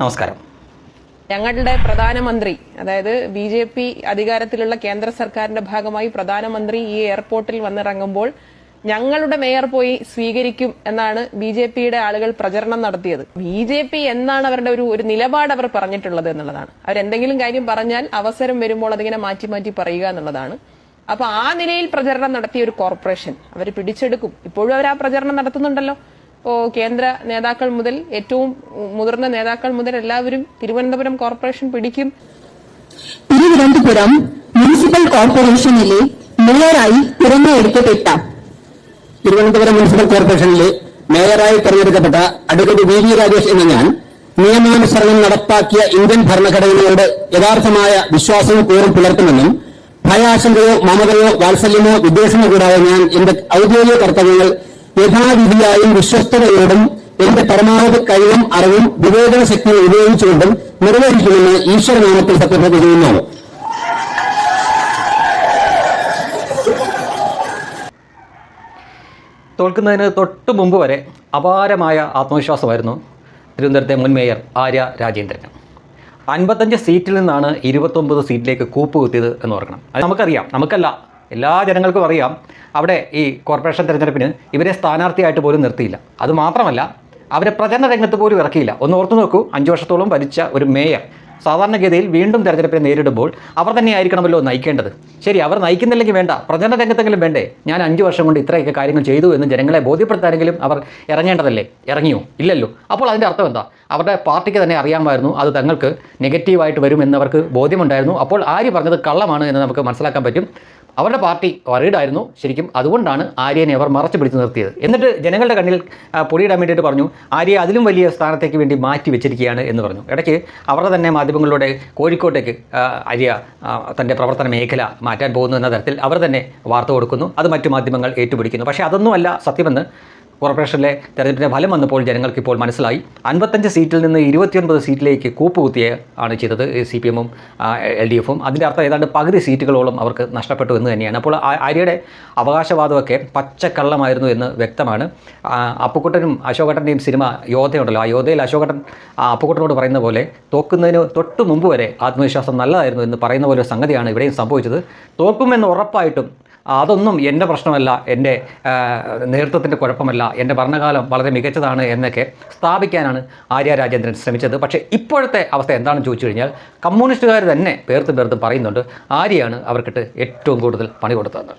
നമസ്കാരം. ഞങ്ങളുടെ പ്രധാനമന്ത്രി അതായത് ബി ജെ പി അധികാരത്തിലുള്ള കേന്ദ്ര സർക്കാരിന്റെ ഭാഗമായി പ്രധാനമന്ത്രി ഈ എയർപോർട്ടിൽ വന്നിറങ്ങുമ്പോൾ ഞങ്ങളുടെ മേയർ പോയി സ്വീകരിക്കും എന്നാണ് ബി ജെ പിയുടെ ആളുകൾ പ്രചരണം നടത്തിയത്. ബി ജെ പി എന്നാണ് അവരുടെ ഒരു ഒരു നിലപാട് അവർ പറഞ്ഞിട്ടുള്ളത് എന്നുള്ളതാണ്. അവരെന്തെങ്കിലും കാര്യം പറഞ്ഞാൽ അവസരം വരുമ്പോൾ അതിങ്ങനെ മാറ്റി മാറ്റി പറയുക എന്നുള്ളതാണ്. അപ്പൊ ആ നിലയിൽ പ്രചരണം നടത്തിയ ഒരു കോർപ്പറേഷൻ അവർ പിടിച്ചെടുക്കും. ഇപ്പോഴും അവർ ആ പ്രചരണം നടത്തുന്നുണ്ടല്ലോ. കേന്ദ്ര നേതാക്കൾ മുതൽ ഏറ്റവും മുതിർന്ന നേതാക്കൾ മുതൽ എല്ലാവരും തിരുവനന്തപുരം കോർപ്പറേഷൻ പിടിക്കും. തിരുവനന്തപുരം മുനിസിപ്പൽ കോർപ്പറേഷനിലെ മേയറായി തിരഞ്ഞെടുക്കപ്പെട്ട തിരുവനന്തപുരം മുനിസിപ്പൽ കോർപ്പറേഷനിലെ മേയറായി തിരഞ്ഞെടുക്കപ്പെട്ട അഡ്വക്കേറ്റ് വി വി രാജേഷ് എന്ന ഞാൻ നിയമാനുസരണം നടപ്പാക്കിയ ഇന്ത്യൻ ഭരണഘടനയോട് യഥാർത്ഥമായ വിശ്വാസവും കൂറും പുലർത്തുമെന്നും ഭയാശങ്കയോ മമതയോ വാത്സല്യമോ വിദ്വേഷമോ കൂടാതെ ഞാൻ എന്റെ ഔദ്യോഗിക കർത്തവ്യങ്ങൾ യഥാവിധിയായും വിശ്വസ്തതയോടും എന്റെ പരമാവധി കഴിവും അറിവും വിവേചന ശക്തിയും ഉപയോഗിച്ചുകൊണ്ടും നിർവഹിക്കുമെന്ന് ഈശ്വരനാമത്തിൽ സത്യപ്രതിജ്ഞ ചെയ്യുന്നു. തോൽക്കുന്നതിന് തൊട്ട് മുമ്പ് വരെ അപാരമായ ആത്മവിശ്വാസമായിരുന്നു തിരുവനന്തപുരത്തെ മുൻ മേയർ ആര്യ രാജേന്ദ്രൻ. അൻപത്തഞ്ച് സീറ്റിൽ നിന്നാണ് ഇരുപത്തൊമ്പത് സീറ്റിലേക്ക് കൂപ്പ് കുത്തിയത് എന്ന് ഓർക്കണം. അത് നമുക്കറിയാം. നമുക്കല്ല. എല്ലാ ജനങ്ങൾക്കും അറിയാം. അവിടെ ഈ കോർപ്പറേഷൻ തിരഞ്ഞെടുപ്പിന് ഇവരെ സ്ഥാനാർത്ഥിയായിട്ട് പോലും നിർത്തിയില്ല. അത് മാത്രമല്ല അവരെ പ്രചരണ രംഗത്ത് പോലും ഇറക്കിയില്ല. ഒന്ന് ഓർത്തു നോക്കൂ അഞ്ച് വർഷത്തോളം ഭരിച്ച ഒരു മേയർ സാധാരണഗതിയിൽ വീണ്ടും തെരഞ്ഞെടുപ്പിനെ നേരിടുമ്പോൾ അവർ തന്നെയായിരിക്കണമല്ലോ നയിക്കേണ്ടത്. ശരി അവർ നയിക്കുന്നില്ലെങ്കിൽ വേണ്ട പ്രചരണ രംഗത്തെങ്കിലും വേണ്ടേ? ഞാൻ അഞ്ച് വർഷം കൊണ്ട് ഇത്രയൊക്കെ കാര്യങ്ങൾ ചെയ്തു എന്ന് ജനങ്ങളെ ബോധ്യപ്പെടുത്താനെങ്കിലും അവർ ഇറങ്ങേണ്ടതല്ലേ? ഇറങ്ങിയോ? ഇല്ലല്ലോ. അപ്പോൾ അതിന്റെ അർത്ഥം എന്താ? അവരുടെ പാർട്ടിക്ക് തന്നെ അറിയാമായിരുന്നു അത് തങ്ങൾക്ക് നെഗറ്റീവായിട്ട് വരും എന്നവർക്ക് ബോധ്യമുണ്ടായിരുന്നു. അപ്പോൾ ആര് പറഞ്ഞത് കള്ളമാണ് എന്ന് നമുക്ക് മനസ്സിലാക്കാൻ പറ്റും. അവരുടെ പാർട്ടി വറീഡായിരുന്നു ശരിക്കും അതുകൊണ്ടാണ് ആര്യനെ അവർ മറച്ചു പിടിച്ച് നിർത്തിയത്. എന്നിട്ട് ജനങ്ങളുടെ കണ്ണിൽ പൊടിയിടാൻ വേണ്ടിയിട്ട് പറഞ്ഞു ആര്യ അതിലും വലിയ സ്ഥാനത്തേക്ക് വേണ്ടി മാറ്റി വെച്ചിരിക്കുകയാണ് എന്ന് പറഞ്ഞു. ഇടയ്ക്ക് അവരുടെ തന്നെ മാധ്യമങ്ങളിലൂടെ കോഴിക്കോട്ടേക്ക് ആര്യ തന്റെ പ്രവർത്തന മേഖല മാറ്റാൻ പോകുന്നു എന്ന തരത്തിൽ അവർ തന്നെ വാർത്ത കൊടുക്കുന്നു. അത് മറ്റു മാധ്യമങ്ങൾ ഏറ്റുപിടിക്കുന്നു. പക്ഷേ അതൊന്നുമല്ല സത്യമെന്ന് കോർപ്പറേഷനിലെ തെരഞ്ഞെടുപ്പിന്റെ ഫലം വന്നപ്പോൾ ജനങ്ങൾക്ക് ഇപ്പോൾ മനസ്സിലായി. അൻപത്തഞ്ച് സീറ്റിൽ നിന്ന് ഇരുപത്തിയൊൻപത് സീറ്റിലേക്ക് കൂപ്പുകുത്തിയ ആണ് ചെയ്തത് സി പി എമ്മും എൽ ഡി എഫും. അതിന്റെ അർത്ഥം ഏതാണ്ട് പകുതി സീറ്റുകളോളം അവർക്ക് നഷ്ടപ്പെട്ടു എന്ന് തന്നെയാണ്. അപ്പോൾ ആര്യയുടെ അവകാശവാദമൊക്കെ പച്ചക്കള്ളമായിരുന്നു എന്ന് വ്യക്തമാണ്. അപ്പുക്കുട്ടനും അശോകട്ടന്റെയും സിനിമ യോധയുണ്ടല്ലോ. ആ യോധയിൽ അശോകട്ടൻ അപ്പുക്കുട്ടനോട് പറയുന്ന പോലെ തോക്കുന്നതിന് തൊട്ട് മുമ്പ് വരെ ആത്മവിശ്വാസം നല്ലതായിരുന്നു എന്ന് പറയുന്ന പോലെ സംഗതിയാണ് ഇവിടെയും സംഭവിച്ചത്. തോക്കുമെന്ന് ഉറപ്പായിട്ടും അതൊന്നും എന്റെ പ്രശ്നമല്ല എന്റെ നേതൃത്വത്തിന്റെ കുഴപ്പമല്ല എന്റെ ഭരണകാലം വളരെ മികച്ചതാണ് എന്നൊക്കെ സ്ഥാപിക്കാനാണ് ആര്യ രാജേന്ദ്രൻ ശ്രമിച്ചത്. പക്ഷേ ഇപ്പോഴത്തെ അവസ്ഥ എന്താണെന്ന് ചോദിച്ചു കഴിഞ്ഞാൽ കമ്മ്യൂണിസ്റ്റുകാർ തന്നെ പേർത്ത് പേർത്ത് പറയുന്നുണ്ട് ആര്യയാണ് അവർക്കിട്ട് ഏറ്റവും കൂടുതൽ പണി കൊടുത്തത്